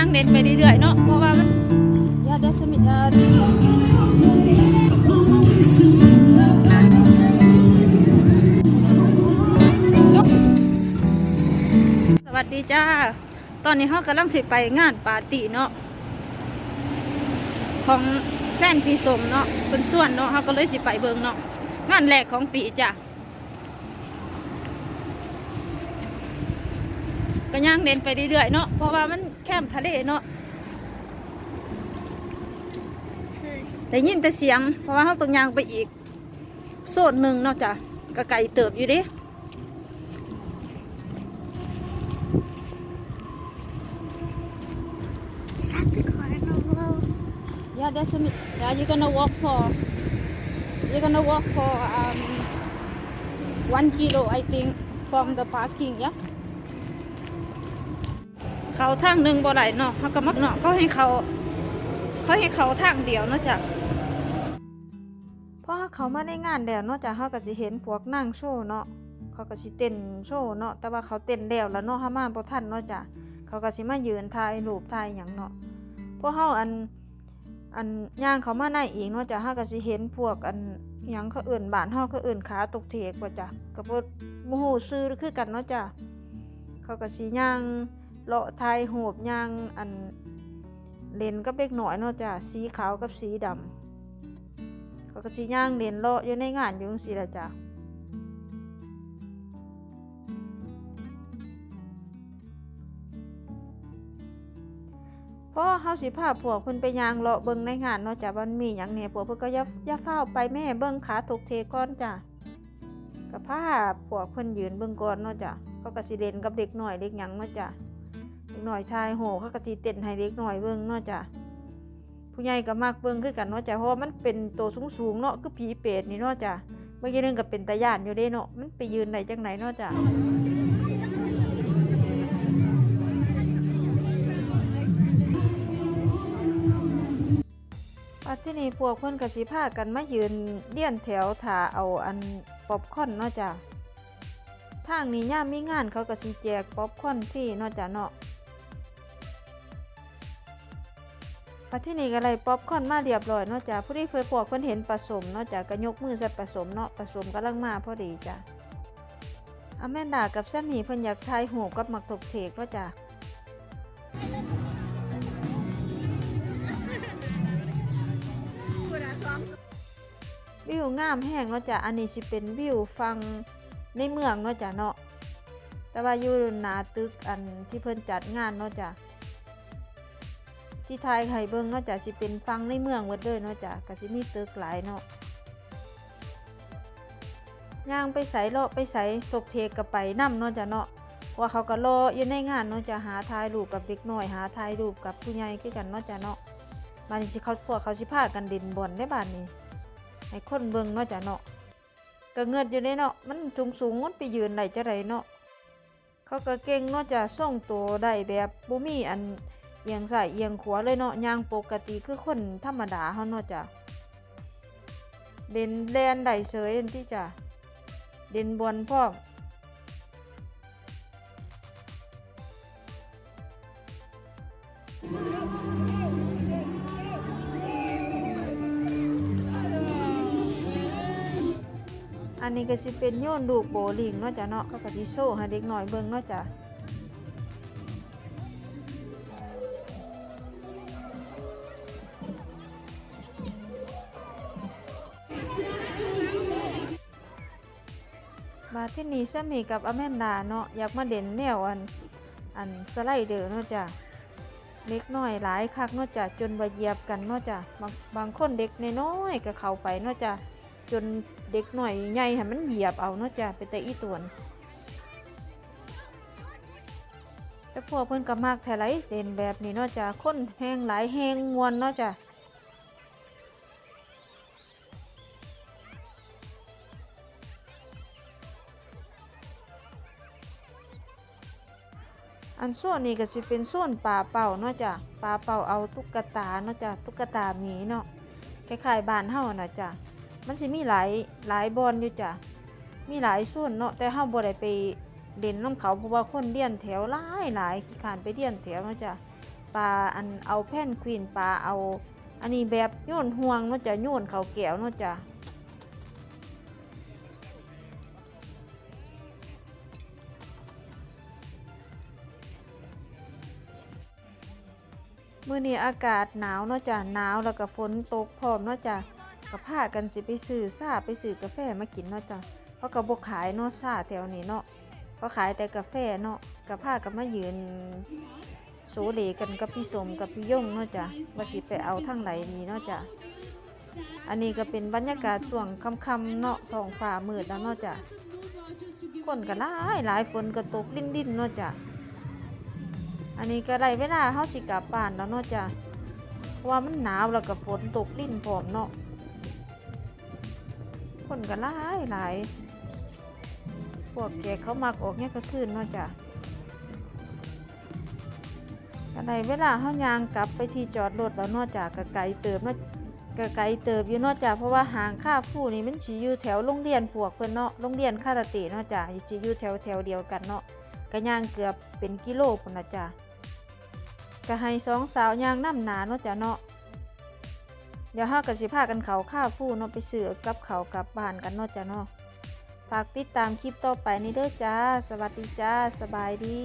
ย่งเด่นไปเรื่อยๆเนาะเพราะว่ามันยาเดสมิเอ่อสวัสดีจ้า ตอนนี้เขากำลังสิไปงานปาร์ตี้เนาะของแฟนพี่สมเนาะเป็นส่วนเนาะเขาก็เลยสิไปเบิงเนาะงานแรกของปีจ้ะก็ย่างเด่นไปเรื่อยๆเนาะเพราะว่ามัน แคมป์ทะเลเนาะได้ยินแต่เสียง เพราะว่าเขาต้องย่างไปอีกโซนหนึ่งเนาะจ้ะก็ไกลเติบอยู่เดิ Is that the carnival? Yeah, that's a, yeah. You're gonna walk for you're gonna walk for um one kilo, I think, from the parking. Yeah. เขาทางหนึ่งบ่ไหลเนาะเขาก็มักเนาะเขาให้เขาเขาให้เขาทางเดียวเนาะจ้ะเพราะเขามาในงานแล้วนาะจ้ะเขาก็สิเห็นพวกนั่งโชว์เนาะเขาก็สิเต้นโชว์เนาะแต่ว่าเขาเต้นแล้วแล้วเนาะเขามาบ่ทันเนาะจ้ะเขาก็สิมายืนถ่ายรูปถ่ายหยังเนาะพวกเฮาอันอันย่างเขามาในอีกเนาะจ้ะเฮาก็สิเห็นพวกอันหยังเขาเอื่นบานเฮาเขาเอื่นขาตกเทกว่าจ้ะก็บ่บ่ฮู้ชื่อคือกันเนาะจ้ะเขาก็สิย่าง เลาะทายโหบยางอันเลนกับเด็กน้อยเนาะจ้ะสีขาวกับสีดำเขาก็สิย่างเลนเลาะอยู่ในงานอยู่จังซี่ล่ะจ้ะเพราะเฮาสิพาพวกเพิ่นไปยางเลาะเบิ่งในงานเนาะจ้ะว่ามันมีหยังแหน่พวกเพิ่นก็อย่าอย่าฟ้าไปแม่เบิ่งขาตกเทก่อนจ้ะก็พาพวกเพิ่นยืนเบิ่งก่อนเนาะจ้ะเขาก็สิเล่นกับเด็กน้อยเด็กหยังเนาะจ้ะ เด็กน้อยชายโหเขาก็สิเต้นให้เด็กหน้อยเบิ่งเนาะจ้ะผู้ใหญ่ก็มักเบิ่งคือกันเนาะจ้ะเพราะมันเป็นตัวสูงๆเนาะคือผีเปรตนี่เนาะจ้ะเมื่อกี้นึงก็เป็นตาย่านอยู่เด้เนาะมันไปยืนได้จังไหนเนาะจ้ะว่าที่นี่พวกเพิ่นก็สิพากันมายืนเลี้ยนแถวถาเอาอันป๊อปคอนเนาะจ้ะทางนี้ย่ามมีงานเขาก็สิแจกป๊อปคอนฟรีเนาะจ้ะเนาะ ว่าที่นี่ก็เลยป๊อปคอร์นมาเรียบร้อยเนาะจ้ะผู้ที่เคยพวกเพิ่นเห็นผสมเนาะจ้ะก็ยกมือใส่ผสมเนาะผสมกำลังมาพอดีจ้ะอแมนดากับแซมมี่เพิ่นอยากทายหูกับหมักถกเถกเนาะจ้ะวิวงามแห้งเนาะจ้ะอันนี้สิเป็นวิวฟังในเมืองเนาะจ้ะเนาะแต่ว่าอยู่หนาตึกอันที่เพิ่นจัดงานเนาะจ้ะ ที่ไทยไข่เบิงเนาะจ้ะสิเป็นฟังในเมืองหมดเลยเนาะจ้ะก็สิมีตึกหลายเนาะย่างไปใส่เลาะไปใส่ตกเทกกับไปนํเนาะจ้ะเนาะว่าเขาก็รออยู่ในงานเนาะจ้ะหาถ่ายรูปกับเด็กน้อยหาถ่ายรูปกับผู้ใหญ่คือกันเนาะจ้ะเนาะบ้านนี้สิเขาพวกเขาสิพากันด่นบอลได้บานนี้ให้คนเบิงเนาะจ้ะเนาะก็เงิดอยู่ในเนาะมันสูงสูงมันไปยืนได้จะไรเนาะเขาก็เก่งเนาะจ้ะส่งตัวได้แบบบ่มีอัน เอียงซ้ายเอียงขวาเลยเนาะย่างปกติคือคนธรรมดาเฮาเนาะจ้ะเด่นแดนได้เสยที่จ้ะเด่นบอลพร้อมอันนี้ก็สิเป็นโยนลูกโบลิงเนาะจ้ะเนาะเขาก็สิโซ่ให้เด็กหน้อยเบิ่งเนาะจ้ะ มาที่นี่ซะมีกับอแมนดาเนาะอยากมาเด่นแนวอันอันสไลเดอร์เนาะจ้ะเล็กน้อยหลายคักเนาะจ้ะจนบาเหยียบกันเนาะจ้ะบางบางคนเด็กน้อยก็เข้าไปเนาะจ้ะจนเด็กหน่อยใหญ่ให้มันเหยียบเอาเนาะจ้ะไปแต่อีตวนแต่พวกเพิ่นก็มากแถไรเด่นแบบนี้เนาะจ้ะคนแหงหลายแหงมวนเนาะจ้ะ อันโซนนี้ก็สิเป็นโซนปลาเป่าเนาะจ้ะปลาเป่าเอาตุ๊กตาเนาะจ้ะตุ๊กตาหมีเนาะคล้ายๆบ้านเฮาน่ะจ้ะมันสิมีหลายหลายบอนอยู่จ้ะมีหลายโซนเนาะแต่เฮาบ่ได้ไปเด่นน้ำเขาเพราะว่าคนเลี้ยนแถวหลายหลายขี้ขานไปเลี้ยนแถวเนาะจ้ะปลาอันเอาแผ่นควีนปลาเอา อันนี้แบบโยนห่วงเนาะจ้ะโยนเขาแก้วเนาะจ้ะ มื้อนี้อากาศหนาวเนาะจ้ะหนาวแล้วก็ฝนตกพร้อมเนาะจ้ะก็พากันสิไปซื้อซาไปซื้อกาแฟมากินเนาะจ้ะเพราะก็บ่ขายเนาะซาแถวนี้เนาะเขาขายแต่กาแฟเนาะก็พากันมายืนโซเลกันกับพี่สมกับพี่ย่งเนาะจ้ะว่าสิไปเอาทั้งไหลนี้เนาะจ้ะอันนี้ก็เป็นบรรยากาศช่วงค่ำๆเนาะท้องฟ้ามืดแล้วเนาะจ้ะคนก็หลายหลายฝนก็ตกลิ้นดิ้นๆเนาะจ้ะ อันนี้ก็ได้เวลาเฮาสิกลับบ้านแล้วเนาะจ้ะเพราะว่ามันหนาวแล้วก็ฝนตกลิ้นพร้อมเนาะคนก็หลายหลายพวกแกเขามักออกเนี่ยก็คืนเนาะจ้ะก็ได้เวลาเฮายางกลับไปที่จอดรถแล้วเนอกจากกะไกลเติบเนาะกะไกลเติบอยู่เนอกจากเพราะว่าหางค่าฟูนี่มันสิอยู่แถวโรงเรียนพวกเพิ่นเนาะโรงเรียนคาราเต้เนาะจ้ะสิอยู่แถวแถวเดียวกันเนาะก็ย่างเกือบเป็นกิโลพุ่นนะจ้ะ ก็ให้สองสาวย่างน้ำหนาเนาะจ้ะเนาะเดี๋ยวห้ากับสิพากันเขาข้าฟูเนาะไปเสือกับเขากลับบ้านกันเนาะจ้ะเนาะฝากติดตามคลิปต่อไปนี้เด้อจ้า สวัสดีจ้า สบายดี